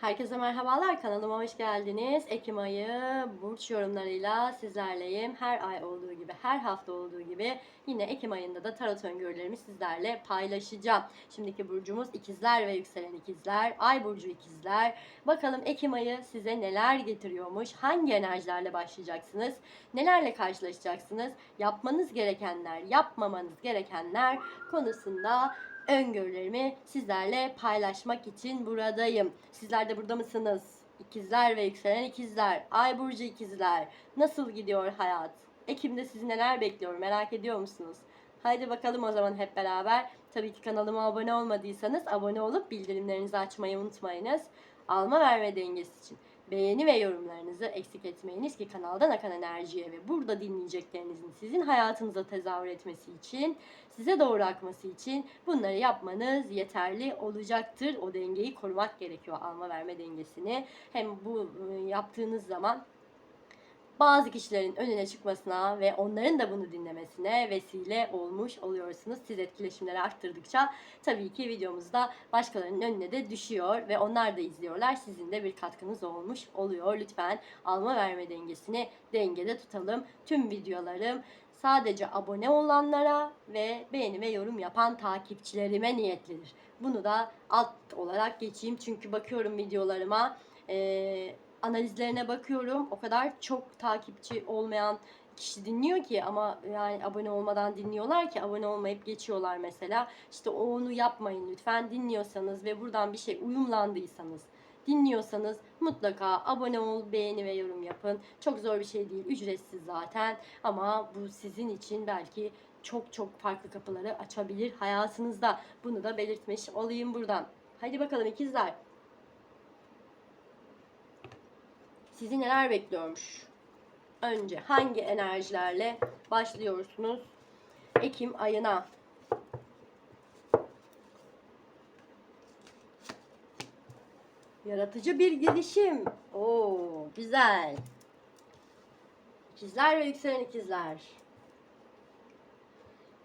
Herkese merhabalar kanalıma hoş geldiniz. Ekim ayı burç yorumlarıyla sizlerleyim. Her ay olduğu gibi, her hafta olduğu gibi yine Ekim ayında da tarot öngörülerimi sizlerle paylaşacağım. Şimdiki burcumuz ikizler ve yükselen ikizler, ay burcu ikizler. Bakalım Ekim ayı size neler getiriyormuş, hangi enerjilerle başlayacaksınız, nelerle karşılaşacaksınız, yapmanız gerekenler, yapmamanız gerekenler konusunda öngörülerimi sizlerle paylaşmak için buradayım. Sizler de burada mısınız? İkizler ve yükselen ikizler, ay burcu ikizler. Nasıl gidiyor hayat? Ekim'de sizi neler bekliyor merak ediyor musunuz? Haydi bakalım o zaman hep beraber. Tabii ki kanalıma abone olmadıysanız abone olup bildirimlerinizi açmayı unutmayınız. Alma verme dengesi için beğeni ve yorumlarınızı eksik etmeyiniz ki kanaldan akan enerjiye ve burada dinleyeceklerinizin sizin hayatınıza tezahür etmesi için, size doğru akması için bunları yapmanız yeterli olacaktır. O dengeyi korumak gerekiyor alma verme dengesini. Hem bu ıı, yaptığınız zaman bazı kişilerin önüne çıkmasına ve onların da bunu dinlemesine vesile olmuş oluyorsunuz. Siz etkileşimleri arttırdıkça tabii ki videomuzda başkalarının önüne de düşüyor ve onlar da izliyorlar. Sizin de bir katkınız olmuş oluyor. Lütfen alma verme dengesini dengede tutalım. Tüm videolarım sadece abone olanlara ve beğeni ve yorum yapan takipçilerime niyetlidir. Bunu da alt olarak geçeyim çünkü bakıyorum videolarıma. Ee, analizlerine bakıyorum. O kadar çok takipçi olmayan kişi dinliyor ki ama yani abone olmadan dinliyorlar ki abone olmayıp geçiyorlar mesela. İşte onu yapmayın lütfen. Dinliyorsanız ve buradan bir şey uyumlandıysanız dinliyorsanız mutlaka abone ol, beğeni ve yorum yapın. Çok zor bir şey değil, ücretsiz zaten ama bu sizin için belki çok çok farklı kapıları açabilir hayatınızda. Bunu da belirtmiş olayım buradan. Hadi bakalım ikizler. Sizi neler bekliyormuş? Önce hangi enerjilerle başlıyorsunuz? Ekim ayına. Yaratıcı bir girişim. Oo, güzel. İkizler ve yükselen ikizler.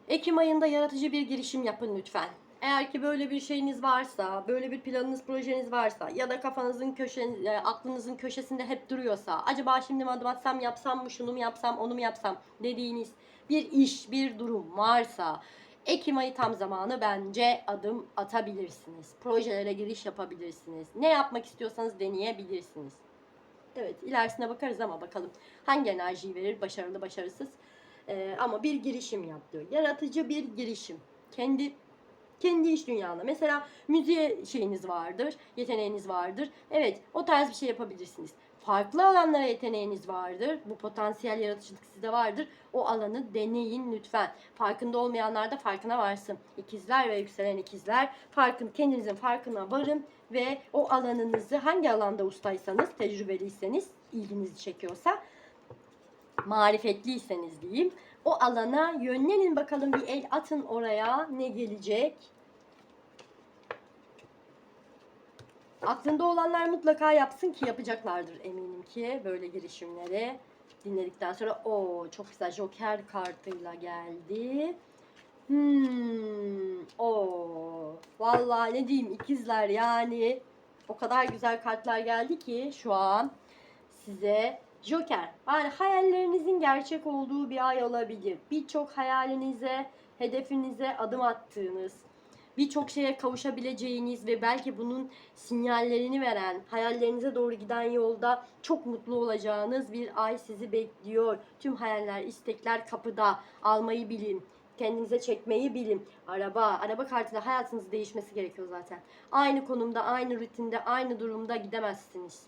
Ekim ayında yaratıcı bir girişim yapın lütfen. Eğer ki böyle bir şeyiniz varsa, böyle bir planınız, projeniz varsa ya da kafanızın köşe, aklınızın köşesinde hep duruyorsa, acaba şimdi mi adım atsam, yapsam mı, şunu mu yapsam, onu mu yapsam dediğiniz bir iş, bir durum varsa Ekim ayı tam zamanı bence adım atabilirsiniz. Projelere giriş yapabilirsiniz. Ne yapmak istiyorsanız deneyebilirsiniz. Evet ilerisine bakarız ama bakalım hangi enerjiyi verir başarılı başarısız. Ee, ama bir girişim yap diyor. Yaratıcı bir girişim. Kendi kendi iş dünyanda. Mesela müziğe şeyiniz vardır, yeteneğiniz vardır. Evet, o tarz bir şey yapabilirsiniz. Farklı alanlara yeteneğiniz vardır. Bu potansiyel yaratıcılık sizde vardır. O alanı deneyin lütfen. Farkında olmayanlar da farkına varsın. İkizler ve yükselen ikizler farkın kendinizin farkına varın ve o alanınızı hangi alanda ustaysanız, tecrübeliyseniz, ilginizi çekiyorsa marifetliyseniz diyeyim. O alana yönlenin bakalım bir el atın oraya ne gelecek. Aklında olanlar mutlaka yapsın ki yapacaklardır eminim ki böyle girişimleri dinledikten sonra o çok güzel Joker kartıyla geldi. Hmm, o vallahi ne diyeyim ikizler yani o kadar güzel kartlar geldi ki şu an size Joker. Yani hayallerinizin gerçek olduğu bir ay olabilir. Birçok hayalinize, hedefinize adım attığınız, birçok şeye kavuşabileceğiniz ve belki bunun sinyallerini veren, hayallerinize doğru giden yolda çok mutlu olacağınız bir ay sizi bekliyor. Tüm hayaller, istekler kapıda. Almayı bilin. Kendinize çekmeyi bilin. Araba, araba kartıyla hayatınız değişmesi gerekiyor zaten. Aynı konumda, aynı rutinde, aynı durumda gidemezsiniz.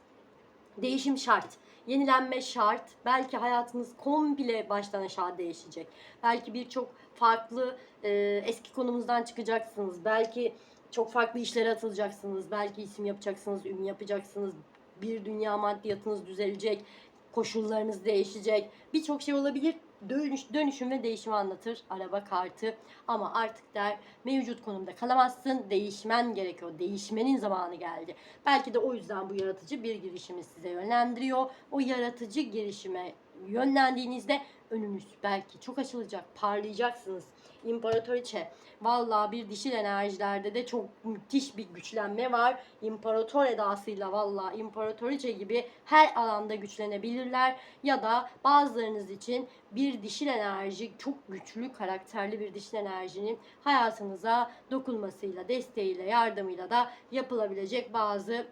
Değişim şart. Yenilenme şart. Belki hayatınız komple baştan aşağı değişecek. Belki birçok farklı e, eski konumuzdan çıkacaksınız. Belki çok farklı işlere atılacaksınız. Belki isim yapacaksınız, ünlü yapacaksınız. Bir dünya maddiyatınız düzelecek. Koşullarınız değişecek. Birçok şey olabilir. Dönüş, dönüşüm ve değişimi anlatır araba kartı. Ama artık der mevcut konumda kalamazsın. Değişmen gerekiyor. Değişmenin zamanı geldi. Belki de o yüzden bu yaratıcı bir girişimi size yönlendiriyor. O yaratıcı girişime yönlendiğinizde önünüz belki çok açılacak, parlayacaksınız. İmparatoriçe. Vallahi bir dişil enerjilerde de çok müthiş bir güçlenme var. İmparator edasıyla vallahi imparatoriçe gibi her alanda güçlenebilirler. Ya da bazılarınız için bir dişil enerji, çok güçlü karakterli bir dişil enerjinin hayatınıza dokunmasıyla, desteğiyle, yardımıyla da yapılabilecek bazı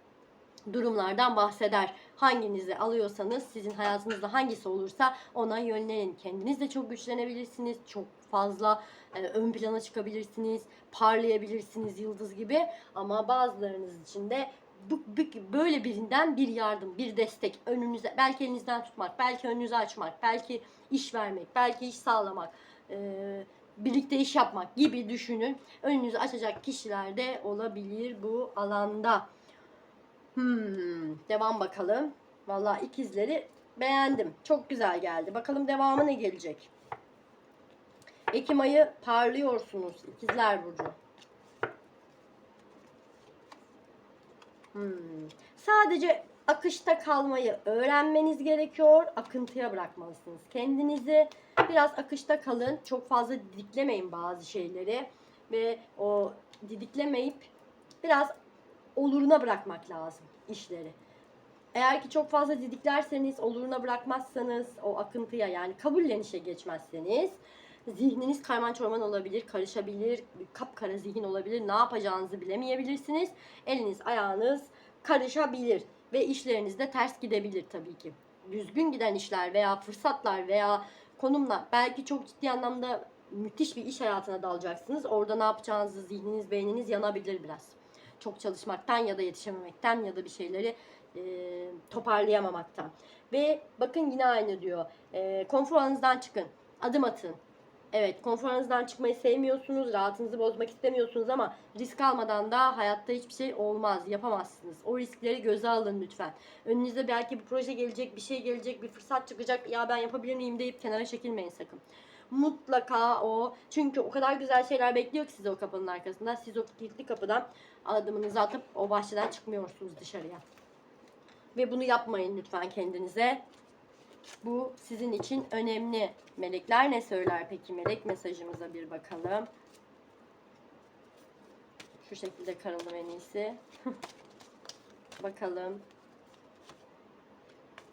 durumlardan bahseder. Hanginizi alıyorsanız sizin hayatınızda hangisi olursa ona yönlenin. Kendiniz de çok güçlenebilirsiniz. Çok fazla e, ön plana çıkabilirsiniz. Parlayabilirsiniz yıldız gibi. Ama bazılarınız için de bu, bu- böyle birinden bir yardım, bir destek önünüze belki elinizden tutmak, belki önünüzü açmak, belki iş vermek, belki iş sağlamak, e, birlikte iş yapmak gibi düşünün. Önünüzü açacak kişiler de olabilir bu alanda. Hmm, devam bakalım. Vallahi ikizleri beğendim. Çok güzel geldi. Bakalım devamı ne gelecek? Ekim ayı parlıyorsunuz ikizler burcu. Hmm. Sadece akışta kalmayı öğrenmeniz gerekiyor. Akıntıya bırakmalısınız kendinizi. Biraz akışta kalın. Çok fazla didiklemeyin bazı şeyleri. Ve o didiklemeyip biraz oluruna bırakmak lazım işleri. Eğer ki çok fazla didiklerseniz, oluruna bırakmazsanız, o akıntıya yani kabullenişe geçmezseniz zihniniz karman çorman olabilir, karışabilir, kapkara zihin olabilir, ne yapacağınızı bilemeyebilirsiniz. Eliniz, ayağınız karışabilir ve işleriniz de ters gidebilir tabii ki. Düzgün giden işler veya fırsatlar veya konumlar belki çok ciddi anlamda müthiş bir iş hayatına dalacaksınız. Orada ne yapacağınızı zihniniz, beyniniz yanabilir biraz çok çalışmaktan ya da yetişememekten ya da bir şeyleri e, toparlayamamaktan. Ve bakın yine aynı diyor. E, konfor alanınızdan çıkın. Adım atın. Evet konfor alanınızdan çıkmayı sevmiyorsunuz. Rahatınızı bozmak istemiyorsunuz ama risk almadan da hayatta hiçbir şey olmaz. Yapamazsınız. O riskleri göze alın lütfen. Önünüze belki bir proje gelecek, bir şey gelecek, bir fırsat çıkacak. Ya ben yapabilir miyim deyip kenara çekilmeyin sakın mutlaka o çünkü o kadar güzel şeyler bekliyor ki sizi o kapının arkasında. Siz o kilitli kapıdan adımınızı atıp o bahçeden çıkmıyorsunuz dışarıya. Ve bunu yapmayın lütfen kendinize. Bu sizin için önemli. Melekler ne söyler peki? Melek mesajımıza bir bakalım. Şu şekilde karalım en iyisi. bakalım.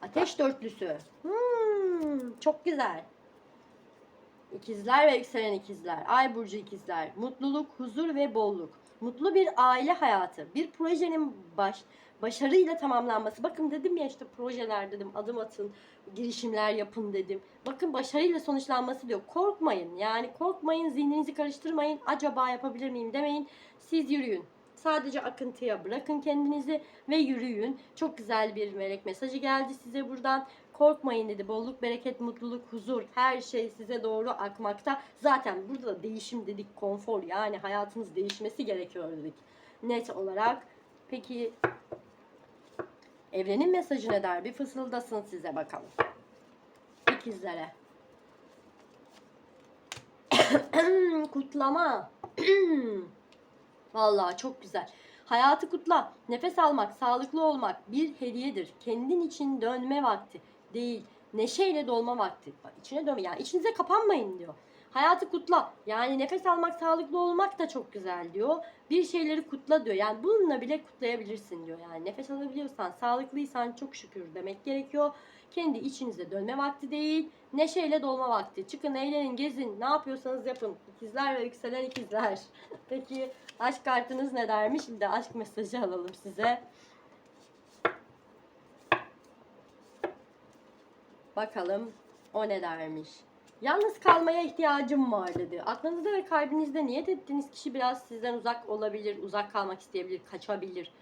Ateş dörtlüsü. Hmm, çok güzel. İkizler ve yükselen ikizler. Ay burcu ikizler. Mutluluk, huzur ve bolluk. Mutlu bir aile hayatı. Bir projenin baş başarıyla tamamlanması. Bakın dedim ya işte projeler dedim, adım atın, girişimler yapın dedim. Bakın başarıyla sonuçlanması diyor. Korkmayın. Yani korkmayın, zihninizi karıştırmayın. Acaba yapabilir miyim demeyin. Siz yürüyün. Sadece akıntıya bırakın kendinizi ve yürüyün. Çok güzel bir melek mesajı geldi size buradan. Korkmayın dedi. Bolluk, bereket, mutluluk, huzur her şey size doğru akmakta. Zaten burada da değişim dedik, konfor yani hayatınız değişmesi gerekiyor dedik. Net olarak. Peki evrenin mesajı ne der? Bir fısıldasın size bakalım. İkizlere. Kutlama. Vallahi çok güzel. Hayatı kutla. Nefes almak, sağlıklı olmak bir hediyedir. Kendin için dönme vakti değil. Neşeyle dolma vakti. Bak içine dönme. Yani içinize kapanmayın diyor. Hayatı kutla. Yani nefes almak, sağlıklı olmak da çok güzel diyor. Bir şeyleri kutla diyor. Yani bununla bile kutlayabilirsin diyor. Yani nefes alabiliyorsan, sağlıklıysan çok şükür demek gerekiyor. Kendi içinize dönme vakti değil, neşeyle dolma vakti. Çıkın, eğlenin, gezin, ne yapıyorsanız yapın. İkizler ve yükselen ikizler. Peki aşk kartınız ne dermiş? Bir de aşk mesajı alalım size. Bakalım o ne dermiş. Yalnız kalmaya ihtiyacım var dedi. Aklınızda ve kalbinizde niyet ettiğiniz kişi biraz sizden uzak olabilir, uzak kalmak isteyebilir, kaçabilir.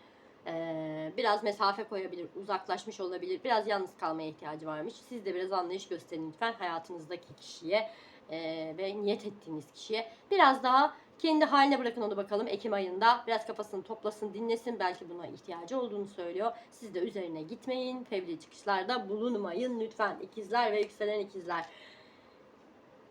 Ee, biraz mesafe koyabilir, uzaklaşmış olabilir. Biraz yalnız kalmaya ihtiyacı varmış. Siz de biraz anlayış gösterin lütfen hayatınızdaki kişiye e, ve niyet ettiğiniz kişiye. Biraz daha kendi haline bırakın onu bakalım Ekim ayında. Biraz kafasını toplasın, dinlesin. Belki buna ihtiyacı olduğunu söylüyor. Siz de üzerine gitmeyin. Fevri çıkışlarda bulunmayın lütfen. İkizler ve yükselen ikizler.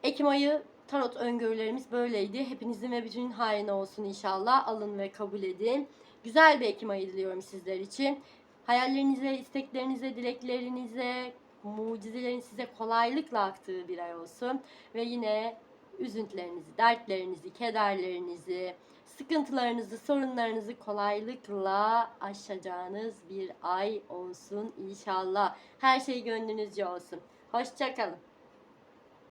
Ekim ayı tarot öngörülerimiz böyleydi. Hepinizin ve bütünün hayrına olsun inşallah. Alın ve kabul edin. Güzel bir Ekim ayı diliyorum sizler için. Hayallerinize, isteklerinize, dileklerinize, mucizelerin size kolaylıkla aktığı bir ay olsun. Ve yine üzüntülerinizi, dertlerinizi, kederlerinizi, sıkıntılarınızı, sorunlarınızı kolaylıkla aşacağınız bir ay olsun inşallah. Her şey gönlünüzce olsun. Hoşçakalın.